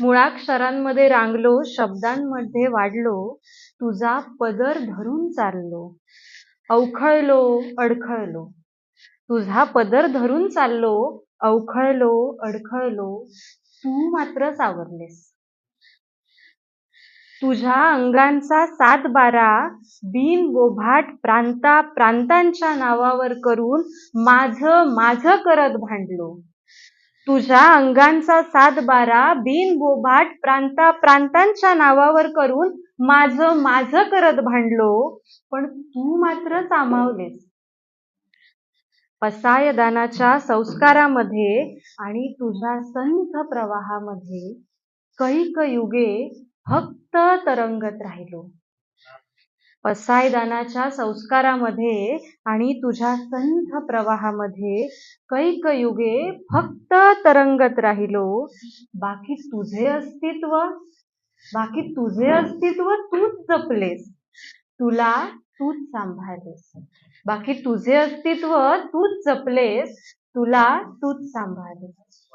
मुळाक्षरांमध्ये रांगलो शब्दांमध्ये वाढलो तुझा पदर धरून चाललो. अवखळलो अडखळलो. तुझा पदर धरून चाललो अवखळलो अडखळलो. तू मात्र सावरलेस. तुझ्या अंगांचा सात बारा बिन बोभाट प्रांता प्रांतांच्या नावावर करून माझ माझ करत भांडलो. तुझ्या अंगांचा सात बारा बिन बोभाट प्रांता प्रांतांच्या नावावर करून माझ माझ करत भांडलो पण तू मात्र सामावलेस. पसायदानाच्या संस्कारामध्ये आणि तुझ्या संथ प्रवाहामध्ये कैक युगे फक्त तरंगत राहिलो. पसायदानाच्या संस्कारामध्ये आणि तुझ्या संथ प्रवाहामध्ये कैक युगे फक्त तरंगत राहिलो. बाकी तुझे अस्तित्व बाकी तुझे अस्तित्व तूच जपलेस. तुला तूच सांभाळलेस. बाकी तुझे अस्तित्व तूच जपलेस. तुला तूच सांभाळलेस.